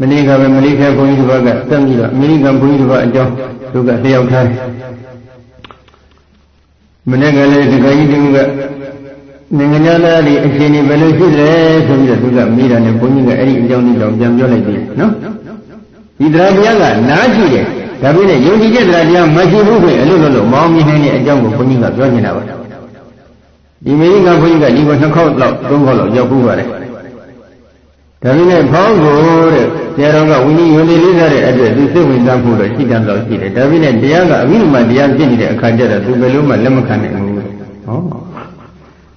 မနေ့ကပဲမလေးရှားဘုန်းကြီးတစ်ပါးကတက်ပြီးတော့အမေရိကန်ဘုန်းကြီးတစ်ပါးအကြောင်းသူကလျှောက်ထားတယ်မနေ့ကလည်းဒီကကြီးတူကနိုင်ငံသားတွေအရှင်တွေဘယ်လိုရှိလဲဆိုပြီးတော့သူကမိတာနဲ့ဘုန်းကြီးကအဲ့ဒီအကြောင်းလေးတော့ပြန်ပြောလိုက်သေးတယ်နော်ဒီတရားတရားကနားရှိတယ်ဒါပေမဲ့ယုံကြည်တဲ့တရားတရားမရှိဘူးဆိုရင်အလို့လို့လို့မောင်းမြင်နေတဲ့အကြောင်းကိုဘုန်းကြီးကပြောနေတာပါဒီမိကဘုန်းကြီးကဒီကိုနှစ်ခေါက်လောက်သုံးခေါက်လောက်ရောက်ဘူးပါတယ် ဒါပေမဲ့ဖောင်းကိုတဲ့ဆရာတော်ကဝိနည်းယုံကြည်လေးစားတဲ့အတွက်သူစိတ်ဝင်စားမှုတော့ရှိတယ်တော့ရှိတယ်ဒါပေမဲ့တရားကအမိမတရားဖြစ်နေတဲ့အခါကျတော့သူဘယ်လိုမှလက်မခံနိုင်ဘူးဟော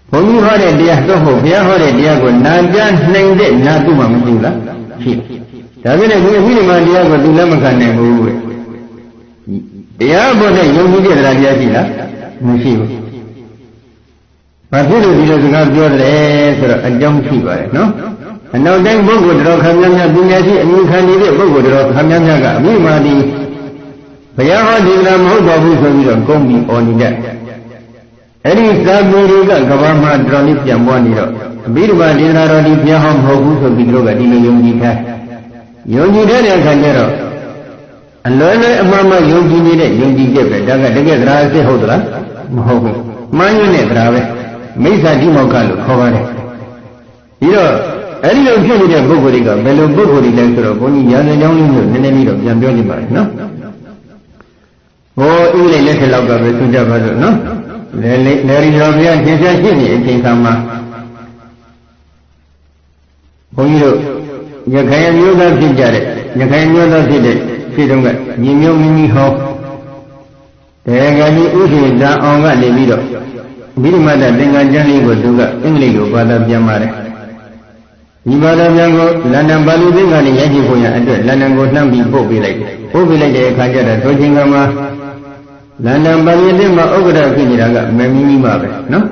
ဘုန်းကြီးဟောတဲ့တရားတော့ဟုတ်ဘုရားဟောတဲ့တရားကိုနာကြားနိုင်တဲ့နာသူမှမရှိဘူးလားဖြစ်ဒါပေမဲ့ဒီအမိမတရားကိုသူလက်မခံနိုင်ဘူးတဲ့တရားပေါ်နဲ့ယုံကြည်တဲ့တရားတရားရှိလားမရှိဘူးဘာဖြစ်လို့ဒီလိုစကားပြောတယ်ဆိုတော့အကြောင်းရှိပါတယ်နော် အနောက်တိုင်းပုဂ္ဂိုလ်တော်ခံများများပညာရှိအမိခံနေတဲ့ပုဂ္ဂိုလ်တော်ခံများများကအမိမာတိဘုရားဟောဒီလားမဟုတ်ပါဘူးဆိုပြီးတော့ကုန်းပြီးអော်နေကြအဲ့ဒီသာပေတွေကကဘာမှာတော်လေးပြန်ပွားနေတော့အဘိဓမ္မာဒေသနာတော်ဒီဘုရားဟောမဟုတ်ဘူးဆိုပြီးတို့ကဒီလိုယုံကြည်ထားယုံကြည်တဲ့အခါကျတော့အလွယ်လွယ်အမှန်မှယုံကြည်နေတဲ့ယုံကြည်ချက်ပဲဒါကတကယ်တရားအစစ်ဟုတ်သလားမဟုတ်ဘူးမှန်းရတဲ့တရားပဲမိစ္ဆာတိမောက္ခလို့ခေါ်ပါတယ်ပြီးတော့ အဲ့ဒီလိုဖြစ်နေတဲ့ပုဂ္ဂိုလ်တွေကဘယ်လိုပုဂ္ဂိုလ်တွေလဲဆိုတော့ဘုန်းကြီးညာနေကြောင်းလေးမျိုးနည်းနည်းလေးတော့ပြန်ပြောနေပါမယ်နော်ဟောဥလိလက်ထက်လောက်ကပဲသူကြပါလို့နော်လေလေလေရီတော်ဘုရားသင်္ချာရှိနေအချိန်ခါမှာဘုန်းကြီးတို့ရခိုင်မျိုးသားဖြစ်ကြတဲ့ရခိုင်မျိုးသားဖြစ်တဲ့ဖြစ်တုန်းကညီမျိုးမိမိဟောတေကကြီးဥရှိဇာအောင်ကနေပြီးတော့မိဓမ္မတသင်္ကန်းကျမ်းလေးကိုသူကအင်္ဂလိပ်လိုဘာသာပြန်ပါတယ် ဒီဘာသာပြန်ကိုလန်ဒန်ပါဠိသင်္ကန်းနဲ့ရိုက်ကြည့်ဖို့ရအတွက်လန်ဒန်ကိုနှမ်းပြီးပို့ပေးလိုက်ပို့ပေးလိုက်တဲ့အခါကျတော့ထိုချိန်ကမှာလန်ဒန်ပါဠိသင်္ကန်းဥက္ကဋ္ဌဖြစ်နေတာကမမီမီမပဲနော်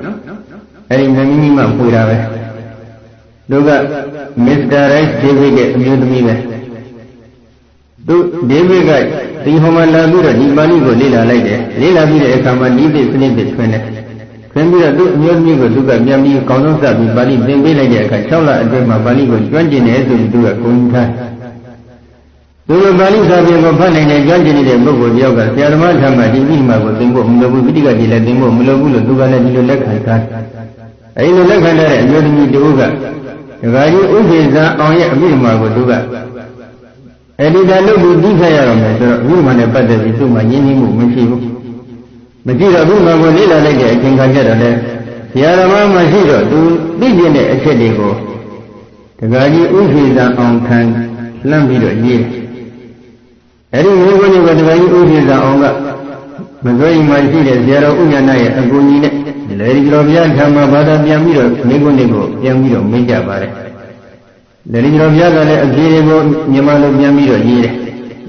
အဲဒီမမီမီမပူတာပဲသူကမစ္စတာရိုက်ဒေးဗစ်ရဲ့အမျိုးသမီးပဲသူဒေးဗစ်ကဒီဟိုမှာလာပြီးတော့ဒီပါဠိကိုလေ့လာလိုက်တယ်လေ့လာပြီးတဲ့အခါမှာဒီသစ်စနစ်သစ်ထွင်တယ် ထွင်ပြီးတော့သူ့အမျိုးသမီးကိုသူကပြန်ပြီးကောင်းဆုံးစပ်ပြီးပါဠိသင်ပေးလိုက်တဲ့အခါ6လအတွင်းမှာပါဠိကိုကျွမ်းကျင်တယ်ဆိုပြီးသူကဂုဏ်ထားသူကပါဠိစာပေကိုဖတ်နိုင်တဲ့ကျွမ်းကျင်နေတဲ့ပုဂ္ဂိုလ်တယောက်ကဆရာသမားထံမှာဒီဣတိမာကိုသင်ဖို့မလိုဘူးပိဋကတိလည်းသင်ဖို့မလိုဘူးလို့သူကလည်းဒီလိုလက်ခံထားအဲဒီလိုလက်ခံထားတဲ့အမျိုးသမီးတူကဒကာကြီးဥပိ္ပဇာအောင်ရဲ့အမိမာကိုသူကအဲဒီကလုပ်ပြီးသိခဲ့ရတော့မယ်ဆိုတော့အမိမာနဲ့ပတ်သက်ပြီးသူ့မှာယဉ်ကျေးမှုမရှိဘူး မရှိတော့အမိမာကိုလေ့လာလိုက်တဲ့အချိန်ခါကျတော့လေဆရာသမားမရှိတော့သူသိကျင်တဲ့အချက်တွေကိုဒကာကြီးဥပိ္ပဇာအောင်ခံလှမ်းပြီးတော့ရေးအဲဒီမျိုးကိုကဒကာကြီးဥပိ္ပဇာအောင်ကမစွဲရင်မှရှိတဲ့ဆရာတော်ဥညာဏရဲ့အကူအညီနဲ့လေဒီကျော်ဘုရားဓမ္မဘာသာပြန်ပြီးတော့မိကုန်းတွေကိုပြန်ပြီးတော့မေးကြပါတယ်လေဒီကျော်ဘုရားကလည်းအပြေတွေကိုမြန်မာလိုပြန်ပြီးတော့ရေးတယ်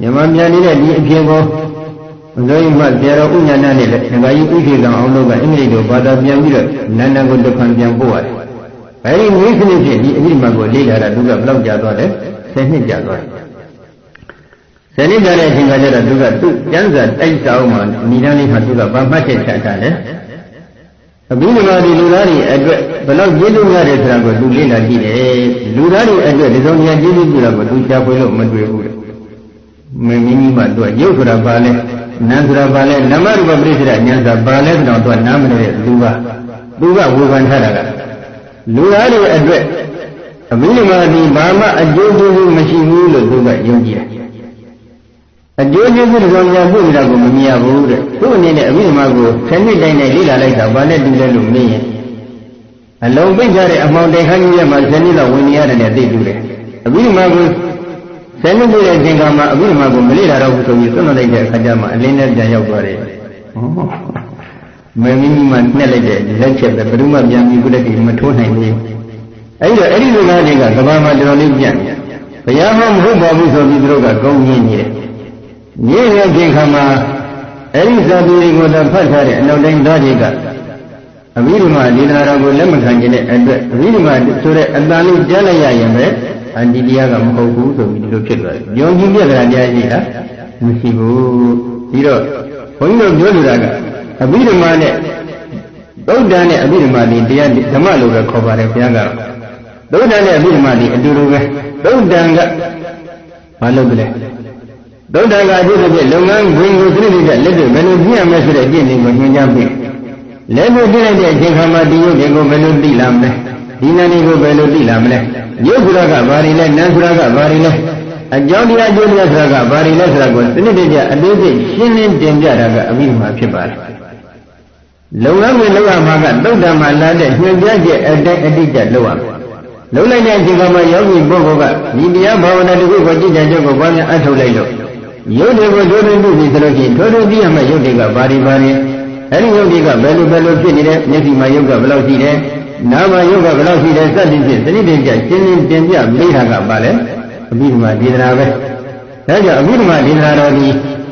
မြန်မာပြန်နေတဲ့ဒီအပြေကို မစိုးရင်မှဆရာတော်ဥညာဏနဲ့လည်းငါကြီးဥထေကံအောင်လို့ကအင်္ဂလိပ်လိုဘာသာပြန်ပြီးတော့နန္ဒကိုတစ်ခါပြန်ပို့ရတယ်အဲဒီနည်းစနစ်ဖြင့်ဒီအပြစ်မှန်ကိုလေ့လာတာသူကဘယ်လောက်ကြာသွားလဲ10နှစ်ကြာသွားတယ်ဇဏိကြတဲ့အချိန်ကကျတော့သူကသူ့ကျမ်းစာတိုက်စာအုပ်မှာဏိဒန်းလေးမှာသူကဗမှတ်ချက်ချထားတယ်အဘိဓမ္မာဒီလူသားတွေအတွက်ဘယ်လောက်ကျေးဇူးရတယ်ဆိုတာကိုသူလေ့လာကြည့်တယ်လူသားတွေအတွက်ဒီဆုံးများကျေးဇူးပြုတာကိုသူရှားဖွေလို့မတွေ့ဘူးတဲ့မင်းမိမိမှသူကရုပ်ဆိုတာဘာလဲ နာမ်ဆိုတာဘာလဲနမရူပပရိစ္ဆေဒဉာဏ်ဆိုတာဘာလဲဆိုတော့သူကနားမနေတဲ့လူပါသူကဝေဖန်ထားတာကလူသားတွေအတွက်အဘိဓမ္မာဒီဘာမှအကျိုးကျေးဇူးမရှိဘူးလို့သူကယုံကြည်တယ်အကျိုးကျေးဇူးတော်များပြုတာကိုမမြင်ရဘူးတဲ့သူ့အနေနဲ့အဘိဓမ္မာကိုဆယ်နှစ်တိုင်းနဲ့လေ့လာလိုက်တာဘာနဲ့တူလဲလို့မေးရင်အလုံးပိတ်ထားတဲ့အမောင်တိုင်ခန်းကြီးရဲ့မှာဆယ်နှစ်လောက်ဝင်နေရတယ်နဲ့သိတူတယ်အဘိဓမ္မာကို ဆယ်နှစ်ပြည့်တဲ့အချိန်ကမှအဘိဓမ္မာကိုမလေ့လာတော့ဘူးဆိုပြီးသွန်လိုက်တဲ့အခါကျမှအလင်းနဲ့ပြန်ရောက်သွားတယ်မင်းမိမိမှနှက်လိုက်တဲ့လက်ချက်ပဲဘယ်သူမှပြန်ပြီးခုတည်းမထိုးနိုင်ဘူးအဲ့တော့အဲ့ဒီလူသားတွေကကဘာမှာတော်တော်လေးပြန်ဘုရားဟောမဟုတ်ပါဘူးဆိုပြီးသူတို့ကကောင်းကြီးနေတယ်ညည့်ရခြင်းခါမှာအဲ့ဒီသာသူတွေကိုတော့ဖတ်ထားတဲ့အနောက်တိုင်းသားတွေကအဘိဓမ္မာဒေသနာတော်ကိုလက်မခံခြင်းတဲ့အတွက်အဘိဓမ္မာဆိုတဲ့အတန်လေးကြားလိုက်ရရင်ပဲ အန္တိတရားကမဟုတ်ဘူးဆိုပြီးဒီလိုဖြစ်သွားတယ်။ယုံကြည်ပြတဲ့တရားရှိလားမရှိဘူး။ပြီးတော့ဘုန်းကြီးတို့ပြောလိုတာကအဘိဓမ္မာနဲ့သုဒ္ဓနဲ့အဘိဓမ္မာဒီတရားဓမ္မလိုပဲခေါ်ပါတယ်ဘုရားကတော့သုဒ္ဓနဲ့အဘိဓမ္မာဒီအတူတူပဲသုဒ္ဓံကဘာလို့လဲသုဒ္ဓကအကျိုးတစ်ဖြစ်လုပ်ငန်းဝင်ကိုသိနေတဲ့လက်တွေဘယ်လိုပြရမလဲဆိုတဲ့အကျင့်တွေကိုညွှန်ကြားပေးလက်တွေသိလိုက်တဲ့အချိန်ခါမှာဒီရုပ်တွေကိုဘယ်လိုသိလာမလဲ ဒီနာနေကိုဘယ်လိုသိလာမလဲရုပ်ဆိုတာကဘာတွေလဲနာမ်ဆိုတာကဘာတွေလဲအကြောင်းတရားအကျိုးတရားဆိုတာကဘာတွေလဲဆိုတာကိုစနစ်တကျအသေးစိတ်ရှင်းလင်းတင်ပြတာကအမိဓမ္မာဖြစ်ပါတယ်လုံငန်းဝင်လောက်ရမှာကသုဒ္ဓမှာလာတဲ့ညွှန်ပြချက်အတိုင်းအတိအကျလောက်ရမယ်လုံလိုက်တဲ့အချိန်ကမှယောဂီပုဂ္ဂိုလ်ကဒီတရားဘာဝနာတစ်ခုကိုကြည်ကြံချက်ကိုပွားများအထုတ်လိုက်လို့ရုပ်တွေကိုထိုးထွင်းမှုပြီဆိုလို့ရှိရင်ထိုးထွင်းသိရမယ့်ရုပ်တွေကဘာတွေဘာတွေအဲဒီရုပ်တွေကဘယ်လိုဘယ်လိုဖြစ်နေတယ်မျက်စိမှာရုပ်ကဘယ်လောက်ရှိတယ် နားမှာရုပ်ကဘယ်လောက်ရှိတယ်စသဖြင့်သတိပညာရှင်းရှင်းတင်ပြပေးတာကပါလေအဘိဓမ္မာဒေသနာပဲဒါကြောင့်အဘိဓမ္မာဒေသနာတော်ဒီ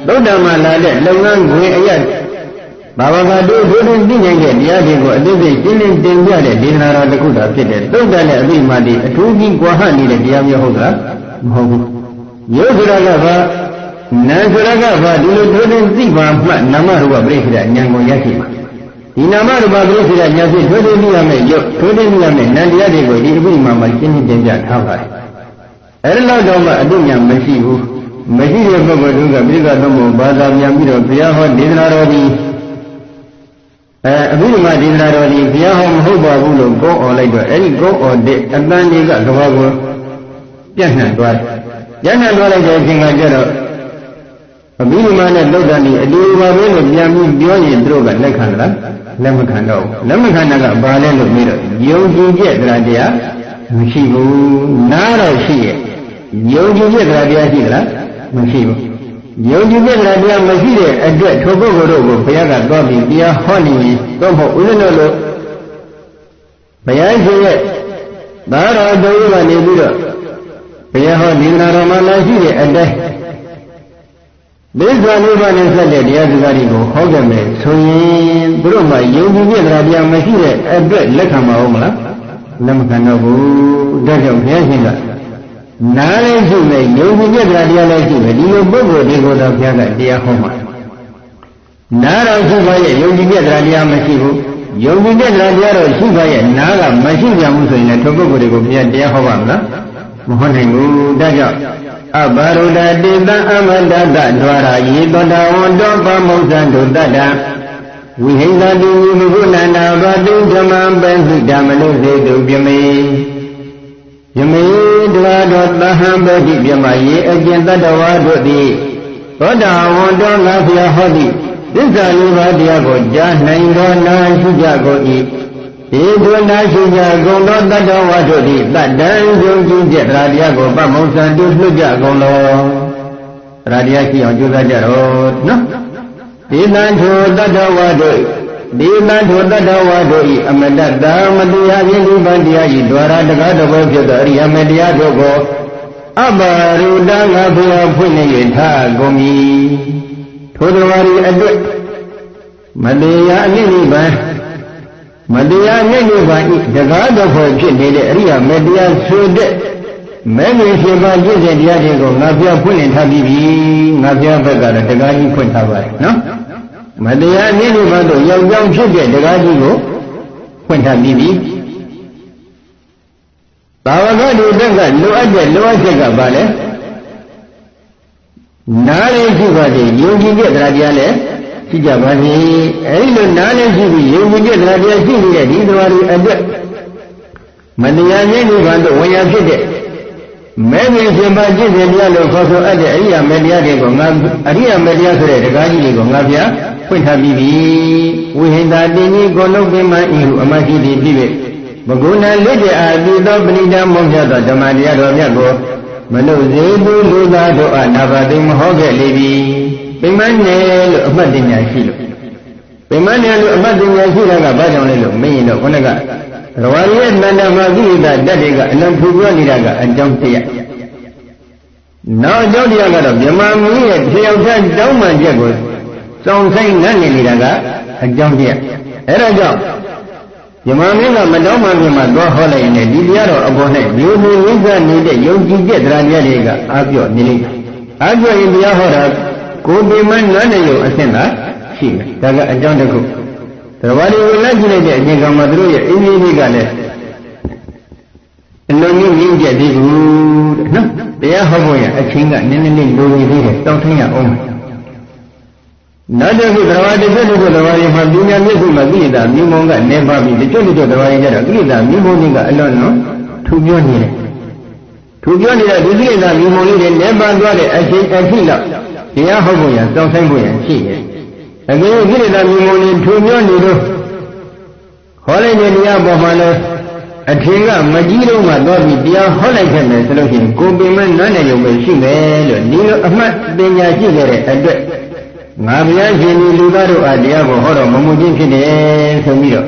သုဒ္ဓမှာလာတဲ့လုပ်ငန်းဝင်အရဘာဝကတို့ဒုတိယသိနိုင်တဲ့တရားတွေကိုအသေးစိတ်ရှင်းလင်းတင်ပြတဲ့ဒေသနာတော်တစ်ခုသာဖြစ်တဲ့သုဒ္ဓနဲ့အဘိဓမ္မာဒီအထူးကြီးကွာဟနေတဲ့တရားမျိုးဟုတ်လားမဟုတ်ဘူးရုပ်ဆိုတာကဘာနာဆိုတာကဘာဒီလိုဒုတိယသိပါမှနာမရူပပြိစ္ဆာဉာဏ်ကိုရရှိမှာ ဒီနာမရူပပြိစ္ဆာဉာဏ်ဖြင့်ဒုတိယသိရမယ့်ရုပ်ဒုတိယသိရမယ့်နာတရားတွေကိုဒီအဘိဓမ္မာမှာရှင်းရှင်းတင်ပြထားပါတယ်အဲဒီလောက်တော့မှအတုညာမရှိဘူးမရှိတဲ့ပုဂ္ဂိုလ်တို့ကပြိဿသုံးပုံဘာသာပြန်ပြီးတော့ဘုရားဟောဒေသနာတော်ဒီအဲအဘိဓမ္မာဒေသနာတော်ဒီဘုရားဟောမဟုတ်ပါဘူးလို့ကိုးអော်လိုက်တော့အဲဒီကိုးអော်တဲ့အတန်တွေကကဘာကိုပြန့်နှံ့သွားတယ်ပြန့်နှံ့သွားလိုက်တဲ့အချိန်ကကျတော့ အဘိဓမ္မာနဲ့သုဒ္ဓန်ဒီအတူပါပဲလို့ပြန်ပြီးပြောရင်သူတို့ကလက်ခံလားလက်မခံတော့ဘူးလက်မခံတာကဘာလဲလို့ပြီးတော့ယုံကြည်ချက်တရားတရားမရှိဘူးနားတော့ရှိရဲ့ယုံကြည်ချက်တရားတရားရှိသလားမရှိဘူးယုံကြည်ချက်တရားတရားမရှိတဲ့အတွက်ထိုပုဂ္ဂိုလ်တို့ကိုဘုရားကသွားပြီးတရားဟောနေရင်တော့မဟုတ်ဦးဇင်းတို့လိုဘုရားရှင်ရဲ့သာတော်တော်ကနေပြီးတော့ဘုရားဟောဒီနာတော်မှာလာရှိတဲ့အတိုင်း ဒိဋ္ဌာနိဗ္ဗာန်နဲ့ဆက်တဲ့တရားစကားတွေကိုဟောကြမယ်ဆိုရင်သူတို့မှယုံကြည်ပြတရားတရားမရှိတဲ့အတွက်လက်ခံမအောင်မလားလက်မခံတော့ဘူးဒါကြောင့်ဘုရားရှင်ကနားလည်းရှိမယ်ယုံကြည်ပြတရားတရားလည်းရှိမယ်ဒီလိုပုဂ္ဂိုလ်တွေကိုတော့ဘုရားကတရားဟောမှာနားတော့ရှိပါရဲ့ယုံကြည်ပြတရားတရားမရှိဘူးယုံကြည်ပြတရားတရားတော့ရှိပါရဲ့နားကမရှိကြဘူးဆိုရင်လည်းထိုပုဂ္ဂိုလ်တွေကိုဘုရားတရားဟောပါမလားမဟုတ်နိုင်ဘူးဒါကြောင့် အဘရုဒ္ဓတိတံအမတတဒွါရာယေတောတဝန္တောပမုဇံဒုတ္တဝိဟိန္ဒတိဝိဘုနန္ဒဘာတိဓမ္မံပသိဓမ္မနုစေတုပြမေယမေတဝါတော်သဟံပတိပြမယေအကျင့်တတဝါတို့သည်သောတာဝန္တောငါဖျားဟောသည့်သစ္စာလေးပါးတရားကိုကြားနိုင်တော်နာရှိကြကုန်၏ ဧဒုနာရှိကြကုန်သောတတ္တဝါတို့သည်တတ္တံယုံကြည်ချက်တရားတရားကိုပမုံစံတုလွတ်ကြကုန်လောတရားတရားရှိအောင်ကြိုးစားကြတော့နော်ဒီတန်ထိုတတ္တဝါတို့ဒီတန်ထိုတတ္တဝါတို့ဤအမတတမတရားခြင်းဒီပန်တရားဤဒွါရတကားတဘောဖြစ်သောအရိယမေတရားတို့ကိုအဘရုဒ္ဓငါဘုရားဖွင့်နေ၍ထားကုန်ပြီထိုတော်ဝါရီအတွက်မတရားအနည်းနိဗ္ဗာန် မတရားနဲ့နိဗ္ဗာန်ဤတကားတော့ဖို့ဖြစ်နေတဲ့အရိယာမေတရားဆိုတဲ့မဲငယ်ရှင်ပါကျင့်တဲ့တရားတွေကိုငါပြဖွင့်လင်ထားပြီးပြီငါပြဘက်ကတော့တကားကြီးဖွင့်ထားပါတယ်နော်မတရားနဲ့နိဗ္ဗာန်တို့ရောက်ကြောင်းဖြစ်တဲ့တကားကြီးကိုဖွင့်ထားပြီးပြီဘာဝကဒီတက်ကလိုအပ်တဲ့လိုအပ်ချက်ကဘာလဲနားလေးရှိပါတယ်ယုံကြည်တဲ့တရားတရားလည်း ရှိကြပါစေအဲဒီလိုနားလည်းရှိပြီးယုံကြည်တဲ့တရားတရားရှိနေတဲ့ဒီသွားတွေအတွက်မတရားခြင်းဒီဘာတို့ဝင်ရဖြစ်တဲ့မဲမြင်ရှင်ပါจิตစဉ်တရားလို့ခေါ်ဆိုအပ်တဲ့အရိယာမေတရားတွေကိုငါအရိယာမေတရားဆိုတဲ့တရားကြီးတွေကိုငါပြဖွင့်ထားပြီးပြီဝိဟိန္တာတင်ကြီးကိုလုံးပင်မဤဟုအမရှိသည်ပြည့်ပြီဘဂုဏလက်တအာတိသောပဏိတမောဟသောဓမ္မတရားတော်မြတ်ကိုမနုစေသူလူသားတို့အနာဘတိမဟောခဲ့လေပြီ ပိမန်းနယ်လို့အမှတ်တင်ညာရှိလို့ပိမန်းနယ်လို့အမှတ်တင်ညာရှိတာကဘာကြောင့်လဲလို့မင်းရင်တော့ခုနကရဝရီရဲ့တဏ္ဍမှာကိဋ္တတတ်တွေကအလံဖူပြောနေတာကအကြောင်းတရားနောက်အကြောင်းတရားကတော့မြမမင်းရဲ့ဖြေရောက်တဲ့တောင်းမှန်ချက်ကိုစောင့်ဆိုင်ငတ်နေနေတာကအကြောင်းတရားအဲဒါကြောင့်မြမမင်းကမတောင်းမှန်ပြင်မှာသွားဟောလိုက်ရင်ဒီတရားတော်အပေါ်၌မျိုးမျိုးဝိဇ္ဇနေတဲ့ယုံကြည်ချက်တရားတရားတွေကအာပြော့နေလိမ့်မယ်အာပြော့ရင်တရားဟောတာ ကိုယ်ပင်မနွမ်းနေရုံအဆင့်သာရှိမယ်ဒါကအကြောင်းတစ်ခုတဘာဒီကိုလိုက်ကြည့်လိုက်တဲ့အချိန်ကမှသူတို့ရဲ့အင်းကြီးကြီးကလည်းအလုံးကြီးရင်းကျက်သေးဘူးတဲ့နော်တရားဟောဖို့ရအချင်းကနည်းနည်းလေးလိုနေသေးတယ်တောင်းထင်းရအောင်နောက်တစ်ခုသဘာဝတစ်ခုတစ်ခုသဘာဝမှာပညာမျက်စိမှာကိလေသာမြုံမုံကနေပါပြီတချို့တချို့သဘာဝကြတော့ကိလေသာမြုံမုံတွေကအလွန်နော်ထူပြောနေတယ်ထူပြောနေတဲ့ဒီကိလေသာမြုံမုံလေးတွေနေပါသွားတဲ့အချင်းအထိလောက် တရားဟောဖို့ရတောင်းဆိုင်ဖို့ရရှိတယ်အကယ်၍ကိလေသာမြုံမုံတွေထူပြောနေလို့ဟောလိုက်တဲ့တရားပေါ်မှာလည်းအထင်ကမကြီးတော့မှတော့ပြီးတရားဟောလိုက်ခဲ့မယ်ဆိုလို့ရှိရင်ကိုယ်ပင်မနားနေရုံပဲရှိမယ်လို့ဒီလိုအမှတ်ပညာရှိခဲ့တဲ့အတွက်ငါဘုရားရှင်ဒီလူသားတို့အားတရားကိုဟောတော်မမူခြင်းဖြစ်တယ်ဆိုပြီးတော့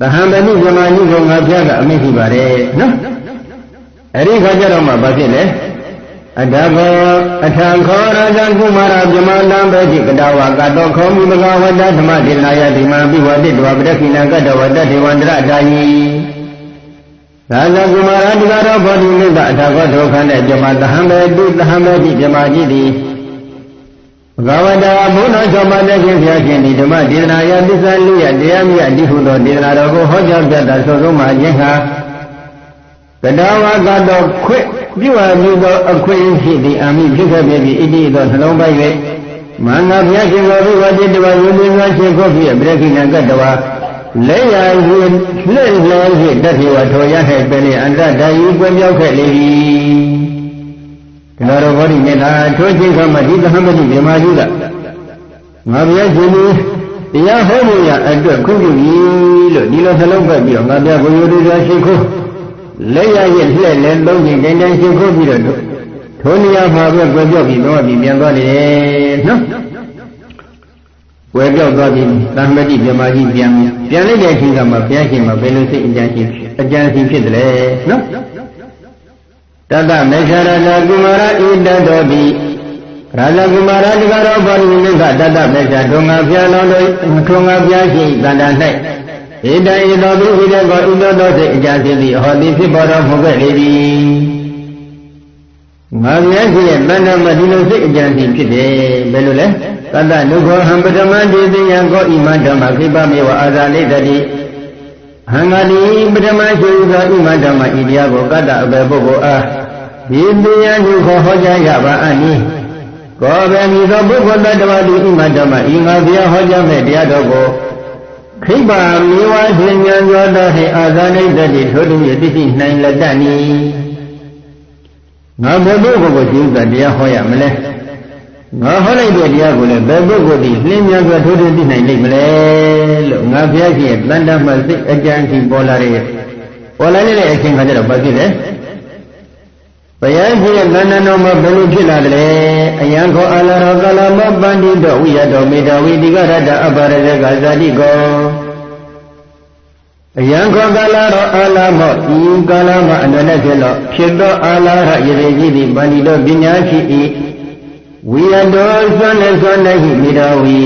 သဟံဗနုဇမာနုကိုငါဘုရားကအမိန့်ရှိပါတယ်နော်အဲ့ဒီခါကျတော့မှဘာဖြစ်လဲ အတဘောအထံခောရာဇံကုမာရဗြဟ္မာလံဘေတိကတဝါကတောခောမိဘဂဝတ္တဓမ္မဒေနာယဒီမာပိဝတိတဝပရခိဏကတဝတ္တဒေဝန္တရတာယီသာဇကုမာရတိကတော့ဘောဓိနိဗ္ဗအထာကောဒုက္ခနဲ့ပြမသဟံဘေတုသဟံဘေတိပြမจิตတိဘဂဝတ္တဘုန်းတော်ကျော်မတဲ့ခြင်းဖျားခြင်းဒီဓမ္မဒေသနာယသစ္စာလေးရတရားမြတ်အတိဟုသောဒေသနာတော်ကိုဟောကြားပြတာဆုံးဆုံးမှခြင်းဟာ ကတဝါကတော့ခွင့်ပြုအပ်ပြီးသောအခွင့်ဖြစ်သည့်အာမိဖြစ်ခဲ့ပြီဣတိသောနှလုံးပိုက်၍မန္တဘုရားရှင်တော်ဘုရားတိတဝါယုံကြည်စွာရှင်ခုဖြစ်ပြိခိဏကတဝါလက်ရည်လှည့်လှည့်ဖြင့်တတိဝထောရ၌ပဲလေအန္တတယီပွင့်ပြောက်ခဲ့လေ၏ဒီလိုတော့ဘောဓိမေတ္တာထိုးခြင်းကမှဒီသမတိမြမကြီးကငါဘုရားရှင်ဒီတရားဟောဖို့ရအတွက်ခွင့်ပြုပြီလို့ဒီလိုနှလုံးပတ်ပြီးတော့ငါဘုရားကိုယ်ရိုးရိုးစွာရှိခိုး လက်ရည်လှည့်လဲသုံးခြင်းတိုင်းတိုင်းရှိခိုးပြီးတော့ထိုနေရာမှာပဲကြွယ်ပြောက်ပြီးတော့ပြီးပြန်သွားတယ်နော်ဝယ်ပြောက်သွားပြီးသံမတိမြမကြီးပြန်ပြန်လိုက်တဲ့အချိန်ကမှဘုရားရှင်မှာဘယ်လိုစိတ်အကြံရှိအကြံရှိဖြစ်တယ်လဲနော်တတမေခရတကုမာရဣတတောတိရာဇကုမာရတကတော့ဘာလို့လဲကတတမေခဒုံငါဖျားလုံးတို့ထုံငါဖျားရှိတန်တာ၌ ဣတံဣတောပိဣတကောဣတောသောစိတ်အကြံရှိသည်ဟောသည်ဖြစ်ပေါ်တော်မူခဲ့လေသည်ငါမြတ်ကြီးရဲ့တဏ္ဍမဒီလိုစိတ်အကြံရှိဖြစ်တယ်ဘယ်လိုလဲသတ္တနုခောဟံပထမတိသိယံကောဣမဓမ္မခိပမေဝအာဇာလိတတိဟံငါတိပထမရှိသောဣမဓမ္မဤတရားကိုကတ္တအဘေပုဂ္ဂိုလ်အားဒီသိယံနုခောဟောကြားရပါအနိကောဘေမိသောပုဂ္ဂိုလ်တ attva တိဣမဓမ္မဤငါဘုရားဟောကြားမဲ့တရားတော်ကို ခိပမေဝရှင်ဉာဏ်သောတော်ဟိအာဇာလိတတိထိုသူ၏သိရှိနိုင်လက်တတ်နီငါဘယ်ပုဂ္ဂိုလ်ကိုရှင်းဥစ္စာတရားဟောရမလဲငါဟောလိုက်တဲ့တရားကိုလည်းဘယ်ပုဂ္ဂိုလ်ဒီလင်းမြစွာထိုးထွင်းသိနိုင်လိမ့်မလဲလို့ငါဘုရားရှင်ရဲ့တန်တမှစိတ်အကြံစီပေါ်လာတဲ့ပေါ်လာတဲ့အချိန်ခါကျတော့ဘာဖြစ်လဲ ဘုရားရှင်ရဲ့တန်တတော်မှာဘယ်လိုဖြစ်လာတယ်အယံခောအလာရောကလမောပန္တိတောဝိယတောမေတ္တာဝိတိကရတအပရဇကဇာတိကောအယံခောကလာရောအာလာမောဤကာလမှာအနန္တဖြစ်လို့ဖြစ်သောအာလာရရေကြီးသည်ပန္တိတောပညာရှိ၏ဝိယတောသွန်နဲ့သွန်နဲ့ဟိမိတော်ဝီ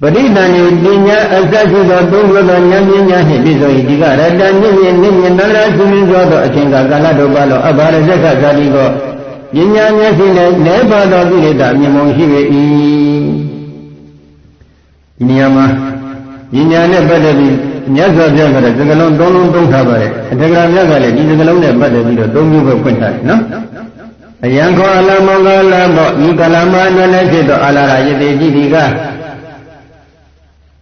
ပရိသန္တိပညာအစရှိသောသုံးခုသောဉာဏ်ပညာနှင့်ပြည့်စုံ၏ဒီကရတမြင့်မြင့်မြင့်မြင့်သန္တရာရှိမင်းသောသောအချိန်ကာလတို့ပါလောအဘာရဇက္ခဇာတိကိုပညာမျက်စိနဲ့လဲပါသောကိလေသာမြင်မုံရှိပေ၏ဒီနေရာမှာပညာနဲ့ပတ်သက်ပြီးမြတ်စွာဘုရားကလည်းစကလုံးသုံးလုံးသုံးထားပါတယ်အတ္တကရာမြတ်ကလည်းဒီစကလုံးနဲ့ပတ်သက်ပြီးတော့သုံးမျိုးပဲဖွင့်ထားတယ်နော်အယံခောအလမောကလဘောဤကလမနလည်းဖြစ်သောအလာရယတိကြည်ဒီက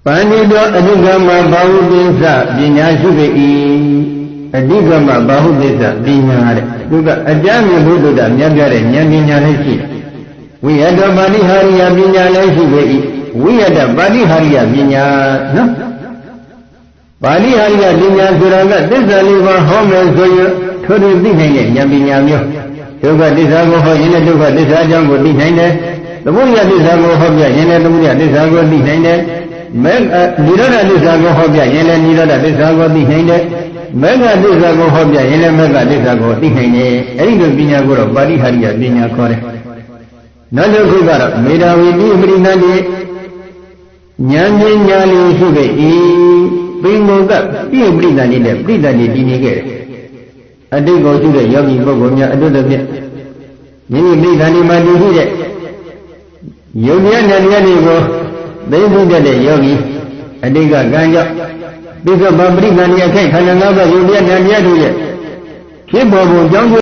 ပဏိတောအဓိကမဘာဟုပိသပညာရှိပေ၏အဓိကမဘာဟုပိသပညာတဲ့သူကအကြမ်းမြဘုဒ္ဓတာမြတ်ပြတဲ့ဉာဏ်ပညာလည်းရှိဝိယတပါဠိဟာရိယပညာလည်းရှိပေ၏ဝိယတပါဠိဟာရိယပညာနော်ပါဠိဟာရိယပညာဆိုတာကသစ္စာလေးပါးဟောမယ်ဆိုရင်ထိုးထိုးသိနိုင်တဲ့ဉာဏ်ပညာမျိုးဒုက္ခသစ္စာကိုဟောရင်လည်းဒုက္ခသစ္စာအကြောင်းကိုသိနိုင်တယ်။သမုဒယသစ္စာကိုဟောပြရင်လည်းသမုဒယသစ္စာကိုသိနိုင်တယ်။ မေနိရောဓသစ္စာကိုဟောပြရင်လည်းနိရောဓသစ္စာကိုသိနိုင်တယ်။မေဃသစ္စာကိုဟောပြရင်လည်းမေဃသစ္စာကိုသိနိုင်တယ်။အဲဒီလိုပညာကိုတော့ပါဠိဟာရိယပညာခေါ်တယ်။နောက်တစ်ခုကတော့မေတ္တာဝိတိပရိနန္တိဉာဏ်ပညာလေးရှိပေ၏။ပင်ကိုကပြည့်ပရိသန္တိနဲ့ပရိသန္တိတည်နေခဲ့တယ်အတိတ်ကိုရှိတဲ့ယောဂီပုဂ္ဂိုလ်များအတုတပြည့်မိမိမိသားစုမှာတည်ရှိတဲ့ယုံမြတ်တဲ့တရားတွေကို သိသိတတ်တဲ့ယောဂီအတိတ်ကကံကြောင့်ပိဿဗပရိသန္တိအခိုက်ခန္ဓာ၅ပါးယုတ်တရားနာတရားတို့ရဲ့ဖြစ်ပေါ်ပုံကြောင့်